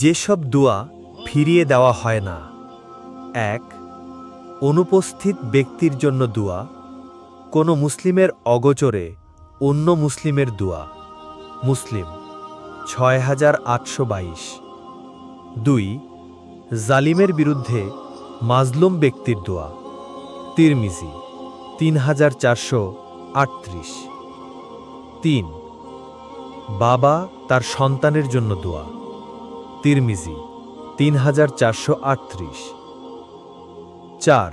যেসব দোয়া ফিরিয়ে দেওয়া হয় না, এক, অনুপস্থিত ব্যক্তির জন্য দোয়া, কোনো মুসলিমের অগোচরে অন্য মুসলিমের দোয়া, মুসলিম ছয় হাজার আটশো বাইশ। দুই, জালিমের বিরুদ্ধে মাজলুম ব্যক্তির দোয়া, তিরমিজি তিন হাজার চারশো আটত্রিশ। তিন, বাবা তার সন্তানের জন্য দোয়া। তিরমিজি তিন হাজার চারশো আটত্রিশ। চার,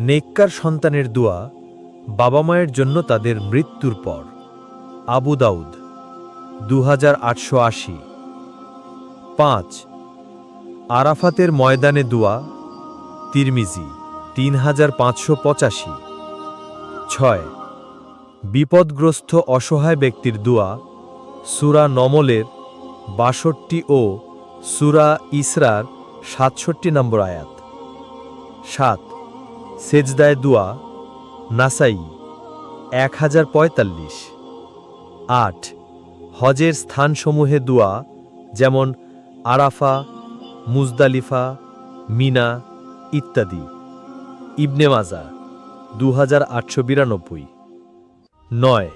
নেককার সন্তানের দোয়া বাবা মায়ের জন্য তাদের মৃত্যুর পর। আবু দাউদ দু হাজার আটশো আশি। পাঁচ, আরাফাতের ময়দানে দোয়া, তিরমিজি তিন হাজার পাঁচশো পঁচাশি। ছয়, বিপদগ্রস্ত অসহায় ব্যক্তির দোয়া, সুরা নমলের বাষট্টি ও সুরা ইসরার সাতষট্টি নম্বর আয়াত। সাত, সেজদায় দুয়া, নাসাই, এক হাজার পঁয়তাল্লিশ। আট, হজের স্থানসমূহে দুয়া, যেমন আরাফা, মুজদালিফা, মিনা ইত্যাদি। ইবনে মাজা দু হাজার আটশো বিরানব্বই। নয়,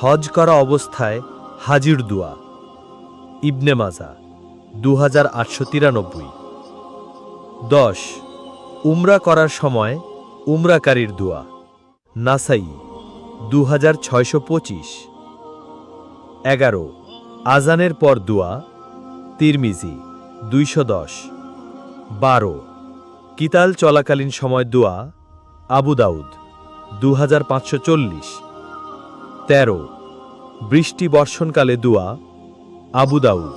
হজ করা অবস্থায় হাজির দোয়া। ইবনে মাজা দু হাজার আটশো তিরানব্বই। দশ, উমরা করার সময় উমরাকারীর দোয়া, নাসাই দু হাজার ছয়শো পঁচিশ। এগারো, আজানের পর দোয়া, তিরমিজি, দুইশো দশ। বারো, কিতাল চলাকালীন সময় দোয়া, আবু দাউদ দু হাজার পাঁচশো চল্লিশ। তেরো, বৃষ্টি বর্ষণকালে দোয়া আবু দাউদ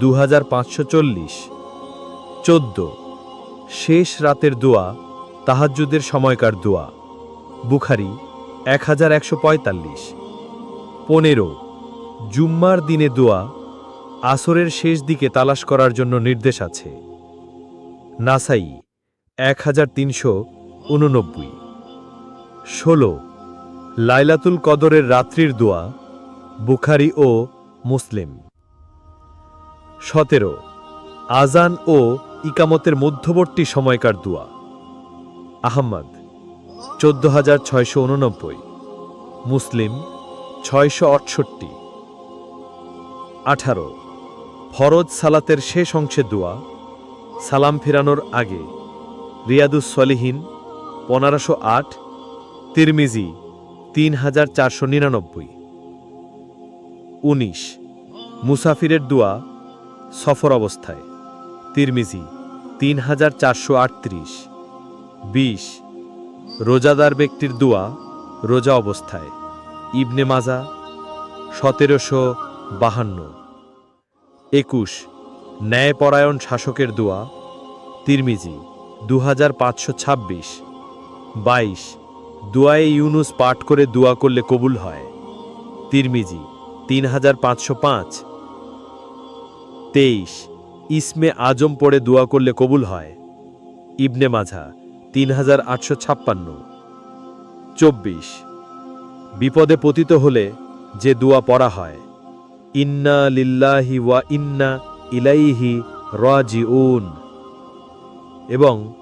দু হাজার পাঁচশো চল্লিশ। চোদ্দ। শেষ রাতের দোয়া, তাহাজ্জুদের সময়কার দোয়া। বুখারি এক হাজার একশো পঁয়তাল্লিশ। পনেরো। জুম্মার দিনে দোয়া, আসরের শেষ দিকে তালাশ করার জন্য নির্দেশ আছে। নাসাই এক হাজার তিনশো উননব্বই। ষোলো। লাইলাতুল কদরের রাত্রির দোয়া, বুখারি ও মুসলিম। সতেরো। আজান ও ইকামতের মধ্যবর্তী সময়কার দোয়া। আহম্মদ, চোদ্দ হাজার ছয়শো উননব্বই। মুসলিম, ছয়শো আটষট্টি। আঠারো। ফরজ সালাতের শেষ অংশে দোয়া। সালাম ফেরানোর আগে। রিয়াদুস সলিহীন পনেরোশো আট। তিরমিজি, তিন হাজার চারশো নিরানব্বই। উনিশ। মুসাফিরের দোয়া। সফর অবস্থায়। তিরমিজি তিন হাজার চারশো আটত্রিশ। বিশ, রোজাদার ব্যক্তির দোয়া, রোজা অবস্থায়। ইবনে মাজা, সতেরোশো বাহান্ন। একুশ, ন্যায়পরায়ণ শাসকের দোয়া, তিরমিজি দু হাজার পাঁচশো ছাব্বিশ। বাইশ, দোয়ায়ে ইউনুস পাঠ করে দোয়া করলে কবুল হয়। তিরমিজি তিন হাজার পাঁচশো পাঁচ। তেইশ। ইসমে আজম পড়ে দোয়া করলে কবুল হয়। ইবনে মাঝা তিন হাজার আটশো ছাপ্পান্ন। চব্বিশ। বিপদে পতিত হলে যে দোয়া পড়া হয়, ইন্না লিল্লাহি ওয়া ইন্না ইলাইহি রাজিউন। এবং,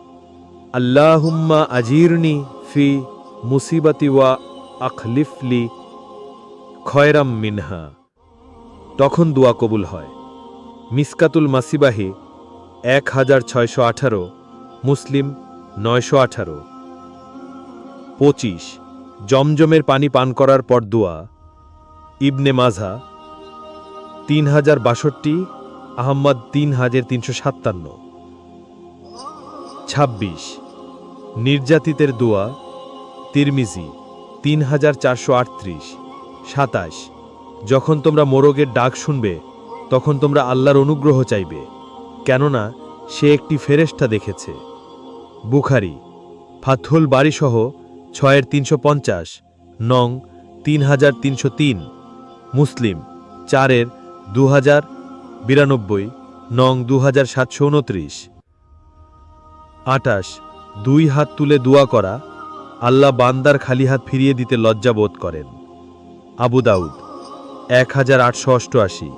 আল্লাহুম্মা আজিরনি ফি মুসিবাতি ওয়া আখলিফলি খয়রাম মিনহা। তখন দোয়া কবুল হয়। মিসকাতুল মাসিবাহি, এক হাজার ছয়শো আঠারো, মুসলিম, নয়শো আঠারো। পঁচিশ, জমজমের পানি পান করার পর দোয়া। ইবনে মাঝা তিন হাজার বাষট্টি, আহম্মদ তিন হাজার তিনশো সাতান্ন। ছাব্বিশ, নির্যাতিতের দোয়া। তিরমিজি, তিন হাজার চারশো আটত্রিশ। সাতাশ, যখন তোমরা মোরগের ডাক শুনবে তখন তোমরা আল্লাহর অনুগ্রহ চাইবে, কেননা সে একটি ফেরেস্তা দেখেছে। বুখারি ফাথুল বাড়িসহ ছয়ের তিনশো পঞ্চাশ, নং তিন হাজার তিনশো তিন, মুসলিম চারের দু হাজার বিরানব্বই, নং দু হাজার সাতশো উনত্রিশ। আটাশ, দুই হাত তুলে দোয়া করা, আল্লাহ বান্দার খালি হাত ফিরিয়ে দিতে লজ্জাবোধ করেন। আবু দাউদ, এক হাজার আটশো অষ্টআশি।